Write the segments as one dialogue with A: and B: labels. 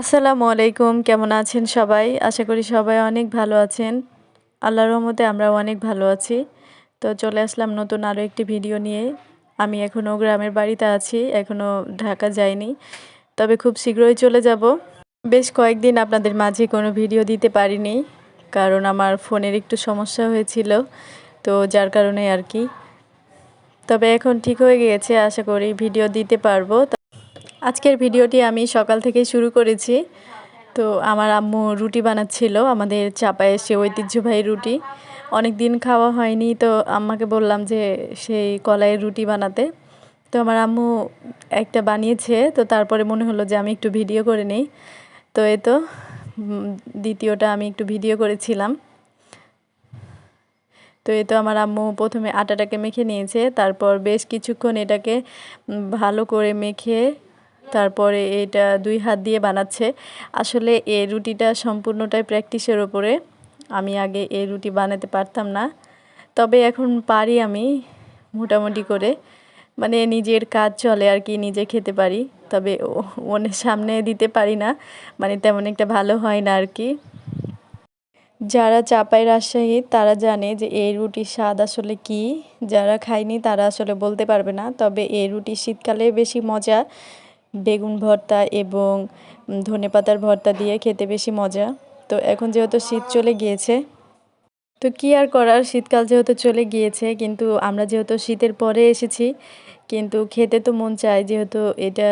A: আসসালামু আলাইকুম, কেমন আছেন সবাই? আশা করি সবাই অনেক ভালো আছেন। আল্লাহর রহমতে আমরা অনেক ভালো আছি। তো চলে আসলাম নতুন আরও একটি ভিডিও নিয়ে। আমি এখনও গ্রামের বাড়িতে আছি এখনও ঢাকা যাইনি। তবে খুব শীঘ্রই চলে যাব। বেশ কয়েকদিন আপনাদের মাঝে কোনো ভিডিও দিতে পারিনি, কারণ আমার ফোনের একটু সমস্যা হয়েছিল, তো যার কারণে আর কি। তবে এখন ঠিক হয়ে গিয়েছে, আশা করি ভিডিও দিতে পারব। আজকের ভিডিওটি আমি সকাল থেকে শুরু করেছি। তো আমার আম্মু রুটি বানাচ্ছিল, আমাদের চাপায় এসে ঐতিহ্যবাহী রুটি। অনেক দিন খাওয়া হয়নি, তো আম্মাকে বললাম যে সেই কলাইয়ের রুটি বানাতে। তো আমার আম্মু একটা বানিয়েছে, তো তারপরে মনে হলো যে আমি একটু ভিডিও করে নিই। তো এ তো দ্বিতীয়টা আমি একটু ভিডিও করেছিলাম। তো এ তো আমার আম্মু প্রথমে আটাটাকে মেখে নিয়েছে, তারপর বেশ কিছুক্ষণ এটাকে ভালো করে মেখে তারপরে এটা দুই হাত দিয়ে বানাচ্ছে। আসলে এই রুটিটা সম্পূর্ণটাই প্র্যাকটিসের ওপরে। আমি আগে এই রুটি বানাতে পারতাম না। তবে এখন পারি আমি মোটামুটি করে। মানে নিজের কাজ চলে আর কি, নিজে খেতে পারি। তবে ওনের সামনে দিতে পারি না। মানে তেমন একটা ভালো হয় না আর কি। যারা চাপাই রাজশাহী, তারা জানে যে এই রুটির স্বাদ আসলে কি। যারা খায়নি তারা আসলে বলতে পারবে না। তবে এই রুটি শীতকালে বেশি মজা বেগুন ভর্তা এবং ধনেপাতার ভর্তা দিয়ে খেতে বেশি মজা। তো এখন যেহেতু শীত চলে গিয়েছে, তো কি আর করার? শীতকাল যেহেতু চলে গিয়েছে, কিন্তু আমরা যেহেতু শীতের পরে এসেছি, কিন্তু খেতে তো মন চায়। যেহেতু এটা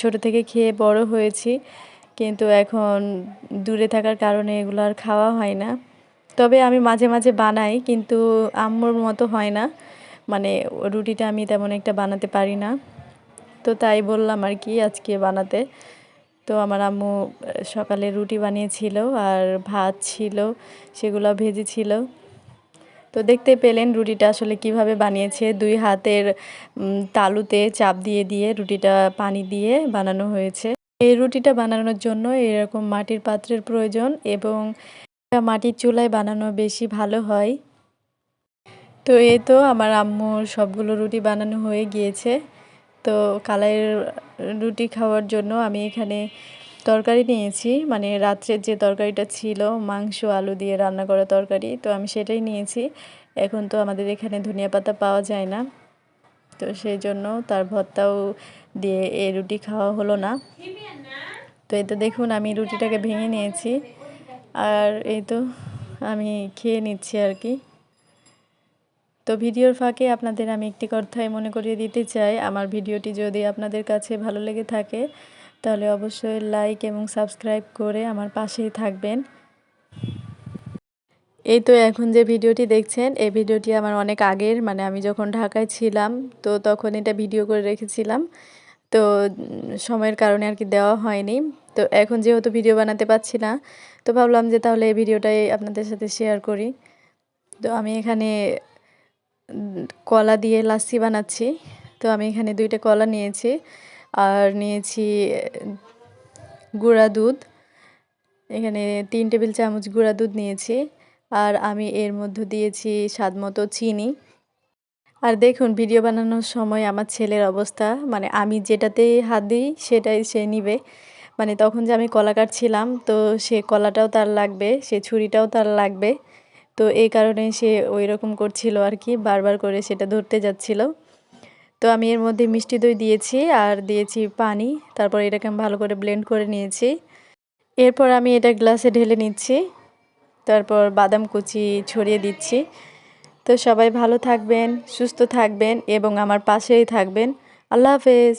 A: ছোট থেকে খেয়ে বড় হয়েছি, কিন্তু এখন দূরে থাকার কারণে এগুলো আর খাওয়া হয় না। তবে আমি মাঝে মাঝে বানাই, কিন্তু আম্মুর মতো হয় না। মানে রুটিটা আমি তেমন একটা বানাতে পারি না। তো তাই বললাম আর কি আজকে বানাতে। তো আমার আম্মু সকালে রুটি বানিয়েছিল আর ভাত ছিল, সেগুলো ভেজেছিল। তো দেখতে পেলেন রুটিটা আসলে কীভাবে বানিয়েছে। দুই হাতের তালুতে চাপ দিয়ে দিয়ে রুটিটা পানি দিয়ে বানানো হয়েছে। এই রুটিটা বানানোর জন্য এরকম মাটির পাত্রের প্রয়োজন এবং মাটির চুলায় বানানো বেশি ভালো হয়। তো এই তো আমার আম্মুর সবগুলো রুটি বানানো হয়ে গিয়েছে। তো কালাইয়ের রুটি খাওয়ার জন্য আমি এখানে তরকারি নিয়েছি। মানে রাত্রের যে তরকারিটা ছিল, মাংস, আলু দিয়ে রান্না করা তরকারি, তো আমি সেটাই নিয়েছি। এখন তো আমাদের এখানে ধনিয়া পাতা পাওয়া যায় না। তো সেই জন্য তার ভর্তাও দিয়ে এই রুটি খাওয়া হলো না। তো এই তো দেখুন, আমি রুটিটাকে ভেঙে নিয়েছি। আর এই তো আমি খেয়ে নিচ্ছি আর কি। তো ভিডিওর ফাঁকে আপনাদের আমি একটি কথাই মনে করিয়ে দিতে চাই। আমার ভিডিওটি যদি আপনাদের কাছে ভালো লেগে থাকে, তাহলে অবশ্যই লাইক এবং সাবস্ক্রাইব করে আমার পাশেই থাকবেন। এই তো এখন যে ভিডিওটি দেখছেন, এই ভিডিওটি আমার অনেক আগের মানে আমি যখন ঢাকায় ছিলাম, তো তখন এটা ভিডিও করে রেখেছিলাম। তো সময়ের কারণে আর কি দেওয়া হয়নি। তো এখন যেহেতু ভিডিও বানাতে পারছি না, তো ভাবলাম যে তাহলে এই ভিডিওটাই আপনাদের সাথে শেয়ার করি। তো আমি এখানে কলা দিয়ে লাচ্ছি বানাচ্ছি। তো আমি এখানে দুইটা কলা নিয়েছি। আর নিয়েছি গুঁড়া দুধ। এখানে তিন টেবিল চামচ গুঁড়া দুধ নিয়েছি। আর আমি এর মধ্যে দিয়েছি স্বাদ মতো চিনি। আর দেখুন, ভিডিও বানানোর সময় আমার ছেলের অবস্থা মানে আমি যেটাতে হাত দিই সেটাই সে নিবে। মানে তখন যে আমি কলা কাটছিলাম তো সে কলাটাও তার লাগবে, সে ছুরিটাও তার লাগবে। তো এই কারণে সে ওই রকম করছিল আর কি, বারবার করে সেটা ধরতে যাচ্ছিল। তো আমি এর মধ্যে মিষ্টি দই দিয়েছি আর দিয়েছি পানি, তারপর এটাকে আমি ভালো করে ব্লেন্ড করে নিয়েছি। এরপর আমি এটা গ্লাসে ঢেলে নিচ্ছি, তারপর বাদাম কুচি ছড়িয়ে দিচ্ছি। তো সবাই ভালো থাকবেন, সুস্থ থাকবেন এবং আমার পাশেই থাকবেন। আল্লাহ হাফেজ।